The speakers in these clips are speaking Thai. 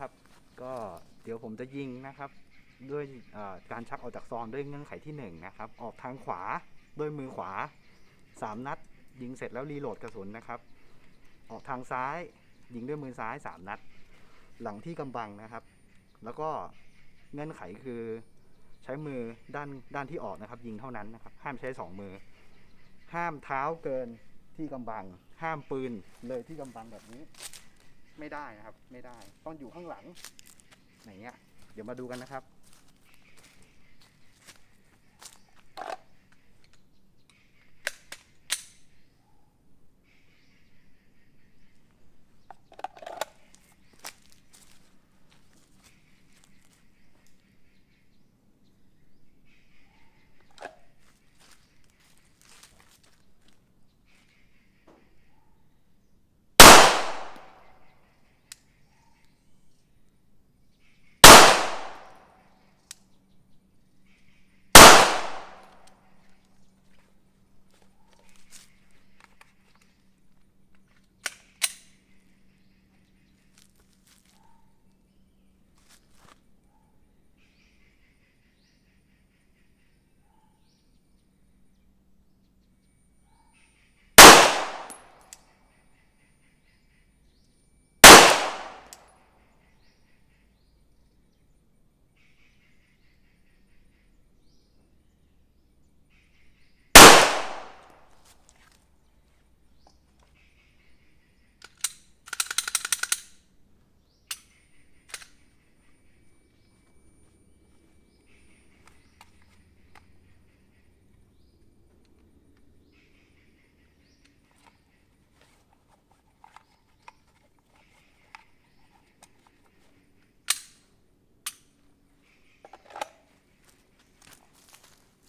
นะครับ ก็เดี๋ยวผมจะยิงนะครับ ด้วยการชักออกจากซองด้วยเงื่อนไขที่หนึ่งนะครับ ออกทางขวาด้วยมือขวาสามนัด ยิงเสร็จแล้วรีโหลดกระสุนนะครับ ออกทางซ้าย ยิงด้วยมือซ้ายสามนัด หลังที่กำบังนะครับ แล้วก็เงื่อนไขคือใช้มือด้านด้านที่ออกนะครับ ยิงเท่านั้นนะครับ ห้ามใช้สองมือ ห้ามเท้าเกินที่กำบัง ห้ามปืนเลยที่กำบังแบบนี้ ไม่ได้นะครับ ไม่ได้ ต้องอยู่ข้างหลังอย่างเงี้ย เดี๋ยวมาดูกันนะครับ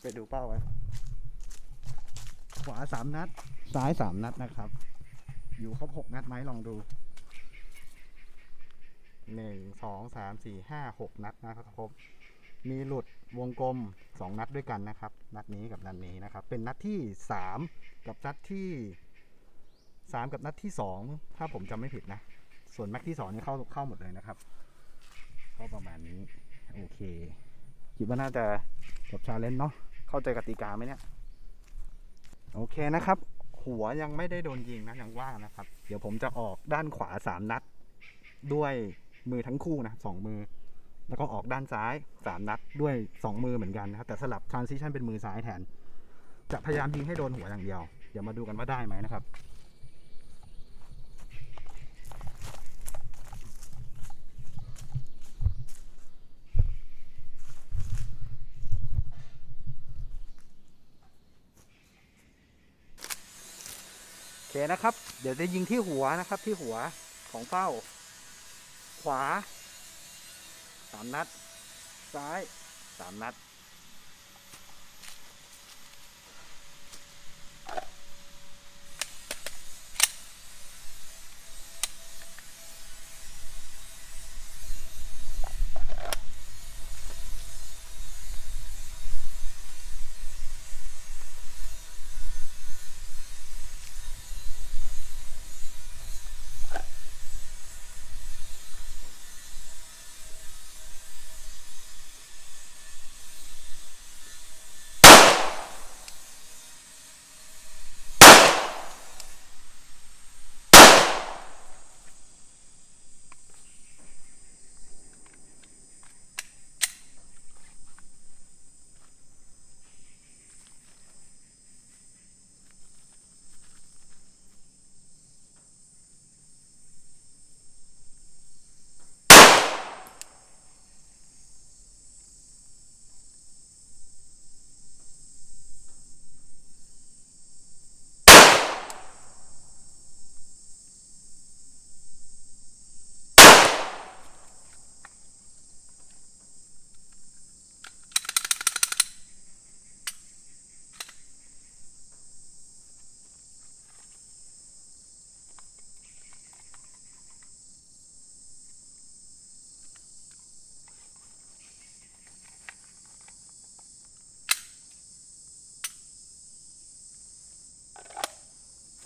ไปดูเป้าไว้ขวาสามนัด ซ้ายสามนัดนะครับ อยู่ครบหกนัดไหมลองดูหนึ่งสองสามสี่ห้าหกนัดนะครับครบมีหลุดวงกลมสองนัดด้วยกันนะครับ นัดนี้กับนัดนี้นะครับ เป็นนัดที่สามกับนัดที่สามกับนัดที่สองถ้าผมจำไม่ผิดนะ ส่วนแม็กที่สองนี่เข้าเข้าหมดเลยนะครับ ก็ประมาณนี้ โอเค คิดว่าน่าจะจบชาเลนจ์เนาะ เข้าใจกติกาไหมเนี่ย โอเคนะครับ หัวยังไม่ได้โดนยิงนะยังว่างนะครับ เดี๋ยวผมจะออกด้านขวาสามนัด ด้วยมือทั้งคู่นะสองมือ แล้วก็ออกด้านซ้ายสามนัดด้วยสองมือเหมือนกันนะครับ แต่สลับทรานซิชันเป็นมือซ้ายแทน จะพยายามยิงให้โดนหัวอย่างเดียว เดี๋ยวมาดูกันว่าได้ไหมนะครับ เคนะครับ เดี๋ยวจะยิงที่หัวนะครับที่หัวของเป้า ขวาสามนัด ซ้ายสามนัด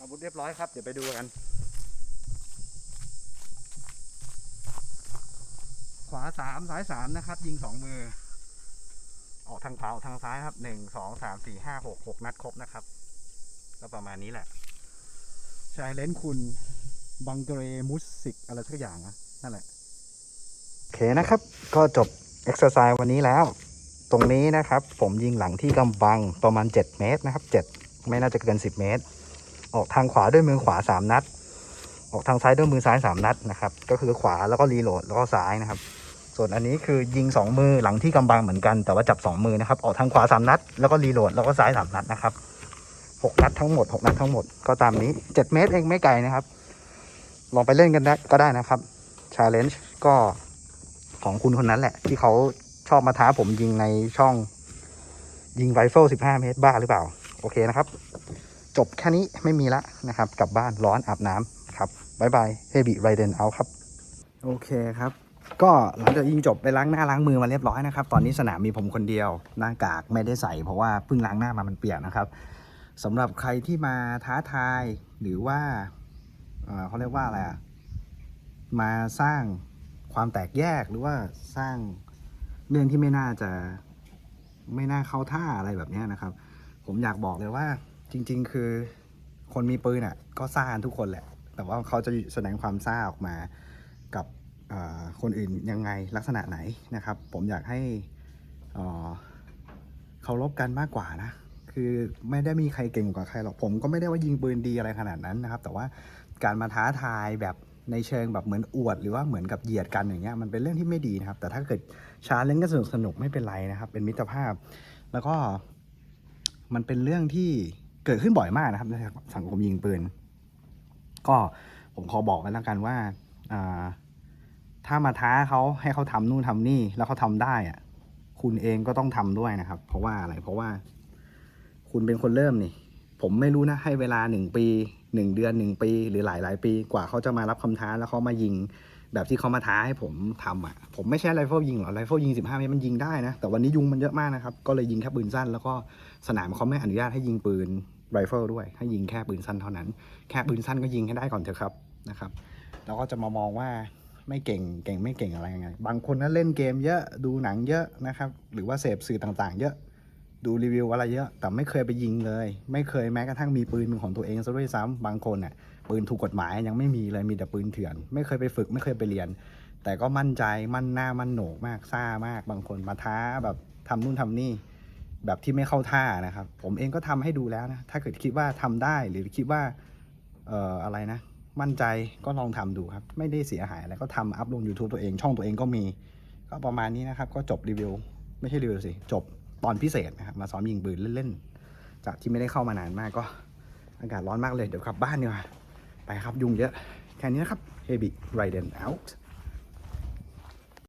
อาวุธเรียบร้อยครับ เดี๋ยวไปดูกัน ขวาสามซ้ายสามนะครับ ยิงสองมือ ออกทางขวาออกทางซ้ายครับหนึ่งสองสามสี่ห้าหกหกนัดครบนะครับ ก็ประมาณนี้แหละชายเลนคุณบังเกรมุสิกอะไรสักอย่างนะนั่นแหละ โอเคนะครับ ก็จบเอ็กซ์ไซส์วันนี้แล้ว ตรงนี้นะครับ ผมยิงหลังที่กำบังประมาณ 7 เมตรนะครับ 7 ไม่น่าจะเกิน 10 เมตร ออกทางขวาด้วยมือขวา3นัด ออกทางซ้ายด้วยมือซ้าย3นัดนะครับ ก็คือขวาแล้วก็รีโหลดแล้วก็ซ้ายนะครับ ส่วนอันนี้คือยิง2มือหลังที่กำบังเหมือนกันแต่ว่าจับ2มือนะครับ ออกทางขวา3นัด แล้วก็รีโหลดแล้วก็ซ้าย3นัดนะครับ6นัดทั้งหมด6นัดทั้งหมดก็ตามนี้7เมตรเองไม่ไกลนะครับ ลองไปเล่นกันได้ก็ได้นะครับ challenge ก็ของคุณคนนั้นแหละ ที่เขาชอบมาท้าผมยิงในช่องยิงไรเฟิล15 เมตรบ้าหรือเปล่า โอเคนะครับ จบแค่นี้ไม่มีละนะครับ กลับบ้านร้อนอาบน้ำครับบายบายเฮบิไรเดนเอาครับ โอเคครับ ก็หลังจากยิงจบไปล้างหน้าล้างมือมาเรียบร้อยนะครับ ตอนนี้สนามมีผมคนเดียว หน้ากากไม่ได้ใส่ เพราะว่าเพิ่งล้างหน้ามามันเปียกนะครับสำหรับใครที่มาท้าทายหรือว่าเขาเรียกว่าอะไรอะมาสร้างความแตกแยกหรือว่าสร้างเรื่องที่ไม่น่าจะไม่น่าเข้าท่าอะไรแบบนี้นะครับ ผมอยากบอกเลยว่า จริง ๆ คือคนมีปืนอะ ก็ซ่ากันทุกคนแหละ แต่ว่าเขาจะแสดงความซ่าออกมากับคนอื่นยังไงลักษณะไหนนะครับ ผมอยากให้เคารพกันมากกว่านะ คือไม่ได้มีใครเก่งกว่าใครหรอกผมก็ไม่ได้ว่ายิงปืนดีอะไรขนาดนั้นนะครับ แต่ว่าการมาท้าทายแบบในเชิงแบบเหมือนอวด หรือว่าเหมือนกับเหยียดกันอย่างเงี้ยมันเป็นเรื่องที่ไม่ดีนะครับ แต่ถ้าเกิดชาเล่นกันสนุกสนุกไม่เป็นไรนะครับ เป็นมิตรภาพ แล้วก็มันเป็นเรื่องที่ เกิดขึ้นบ่อยมากนะครับในสังคมยิงปืน ก็ผมขอบอกกันแล้วกันว่าถ้ามาท้าเขาให้เขาทำนู่นทำนี่แล้วเขาทำได้อะคุณเองก็ต้องทำด้วยนะครับ เพราะว่าอะไรเพราะว่า คุณเป็นคนเริ่มนี่ ผมไม่รู้นะให้เวลาหนึ่งปีหนึ่งเดือนหนึ่งปี หรือหลายหลายปีกว่าเขาจะมารับคำท้าแล้วเขามายิง แบบที่เขามาท้าให้ผมทำอะ ผมไม่ใช่ไรเฟิลยิงหรอกไรเฟิลยิงสิบห้าเมตรมันยิงได้นะแต่วันนี้ยุงมันเยอะมากนะครับ ก็เลยยิงแค่ปืนสั้น แล้วก็สนามเขาไม่อนุญาตให้ยิงปืน ไรเฟิลด้วยให้ยิงแค่ปืนสั้นเท่านั้น แค่ปืนสั้นก็ยิงให้ได้ก่อนเถอะครับนะครับแล้วก็จะมามองว่าไม่เก่งเก่งไม่เก่งอะไรยังไง บางคนนั้นเล่นเกมเยอะดูหนังเยอะนะครับ หรือว่าเสพสื่อต่างๆ เยอะดูรีวิวอะไรเยอะ แต่ไม่เคยไปยิงเลย ไม่เคยแม้กระทั่งมีปืนเป็นของตัวเองซะด้วยซ้ำบางคนน่ะปืนถูกกฎหมายยังไม่มีเลยมีแต่ปืนเถื่อน ไม่เคยไปฝึกไม่เคยไปเรียน แต่ก็มั่นใจมั่นหน้ามั่นโหนกมากซ่ามาก บางคนมาท้าแบบทำนู่นทำนี่ แบบที่ไม่เข้าท่านะครับ ผมเองก็ทำให้ดูแล้วนะ ถ้าเกิดคิดว่าทำได้หรือคิดว่าเอ่ออะไรนะ มั่นใจก็ลองทำดูครับ ไม่ได้เสียหายอะไรก็ทำอัพลง YouTube ตัวเอง ช่องตัวเองก็มี ก็ประมาณนี้นะครับ ก็จบรีวิว ไม่ใช่รีวิวสิ จบตอนพิเศษนะครับมาซ้อมยิงปืนเล่นๆ จากที่ไม่ได้เข้ามานานมากก็ อากาศร้อนมากเลย เดี๋ยวกลับบ้านดีกว่า ไปครับยุงเยอะ แค่นี้นะครับ Heavy Raiden out